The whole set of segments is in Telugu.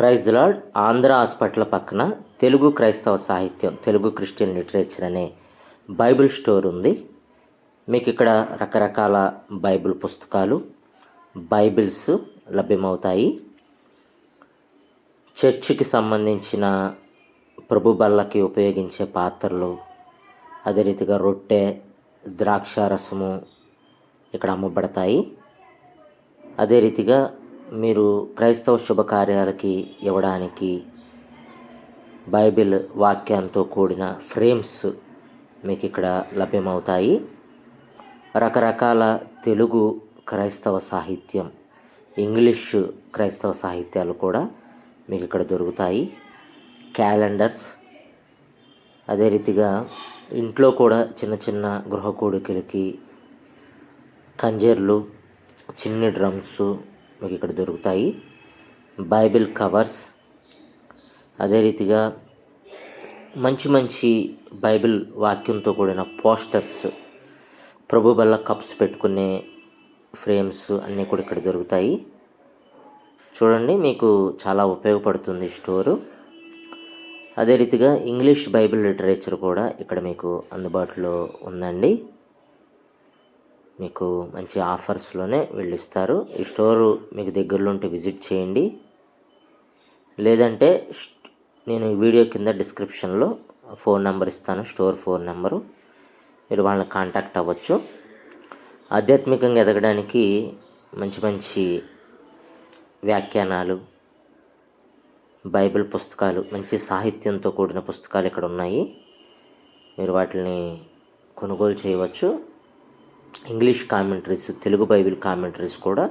Praise lord. ఆంధ్ర హాస్పిటల్ పక్కన తెలుగు క్రైస్తవ సాహిత్యం తెలుగు క్రిస్టియన్ లిటరేచర్ అనే బైబిల్ స్టోర్ ఉంది. మీకు ఇక్కడ రకరకాల బైబిల్ పుస్తకాలు బైబిల్స్ లభ్యమవుతాయి. చర్చికి సంబంధించిన ప్రభు బల్లకి ఉపయోగించే పాత్రలు అదే రీతిగా రొట్టె ద్రాక్షారసము ఇక్కడ అమ్మబడతాయి. అదే రీతిగా మీరు క్రైస్తవ శుభకార్యాలకి ఇవ్వడానికి బైబిల్ వాక్యంతో కూడిన ఫ్రేమ్స్ మీకు ఇక్కడ లభ్యమవుతాయి. రకరకాల తెలుగు క్రైస్తవ సాహిత్యం ఇంగ్లీషు క్రైస్తవ సాహిత్యాలు కూడా మీకు ఇక్కడ దొరుకుతాయి. క్యాలెండర్స్ అదే రీతిగా ఇంట్లో కూడా చిన్న చిన్న గృహ కోడికలకి కంజర్లు చిన్ని డ్రమ్స్ మీకు ఇక్కడ దొరుకుతాయి. Bible covers. అదే రీతిగా మంచి మంచి బైబిల్ వాక్యంతో కూడిన పోస్టర్స్ ప్రభు బల్ల కప్స్ పెట్టుకునే ఫ్రేమ్స్ అన్నీ కూడా ఇక్కడ దొరుకుతాయి. చూడండి మీకు చాలా ఉపయోగపడుతుంది స్టోరు. అదే రీతిగా ఇంగ్లీష్ బైబిల్ లిటరేచర్ కూడా ఇక్కడ మీకు అందుబాటులో ఉందండి. మీకు మంచి ఆఫర్స్లోనే వెళ్ళిస్తారు. ఈ స్టోరు మీకు దగ్గరలో ఉంటే విజిట్ చేయండి. లేదంటే నేను ఈ వీడియో కింద డిస్క్రిప్షన్లో ఫోన్ నెంబర్ ఇస్తాను స్టోర్ ఫోన్ నెంబరు. మీరు వాళ్ళని కాంటాక్ట్ అవ్వచ్చు. ఆధ్యాత్మికంగా ఎదగడానికి మంచి మంచి వ్యాఖ్యానాలు బైబిల్ పుస్తకాలు మంచి సాహిత్యంతో కూడిన పుస్తకాలు ఇక్కడ ఉన్నాయి. మీరు వాటిని కొనుగోలు చేయవచ్చు. English commentaries Telugu Bible commentaries కూడా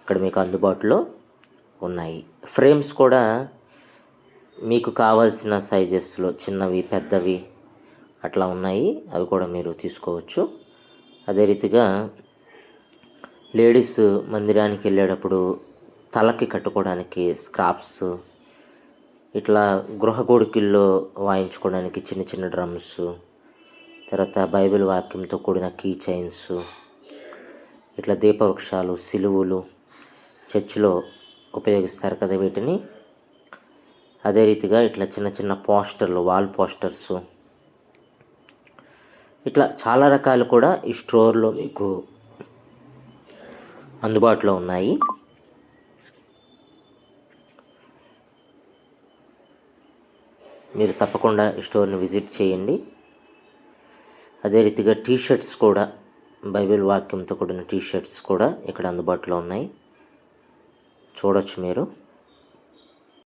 ఇక్కడ మీకు అందుబాటులో ఉన్నాయి. ఫ్రేమ్స్ కూడా మీకు కావాల్సిన సైజెస్లో చిన్నవి పెద్దవి అట్లా ఉన్నాయి. అవి కూడా మీరు తీసుకోవచ్చు. అదే రీతిగా లేడీస్ మందిరానికి వెళ్ళేటప్పుడు తలకి కట్టుకోవడానికి స్క్రాప్స్ ఇట్లా గృహ కొడుకుల్లో వాయించుకోవడానికి చిన్న చిన్న డ్రమ్స్ తర్వాత బైబిల్ వాక్యంతో కూడిన కీ చైన్స్ ఇట్లా దీపవృక్షాలు సిలువులు చర్చిలో ఉపయోగిస్తారు కదా వీటిని. అదే రీతిగా ఇట్లా చిన్న చిన్న పోస్టర్లు వాల్ పోస్టర్స్. ఇట్లా చాలా రకాలు కూడా ఈ స్టోర్లో మీకు అందుబాటులో ఉన్నాయి. మీరు తప్పకుండా ఈ స్టోర్ని విజిట్ చేయండి. అదే రీతిగా టీ షర్ట్స్ కూడా బైబిల్ వాక్యంతో కూడిన టీ షర్ట్స్ కూడా ఇక్కడ అందుబాటులో ఉన్నాయి. చూడొచ్చు మీరు.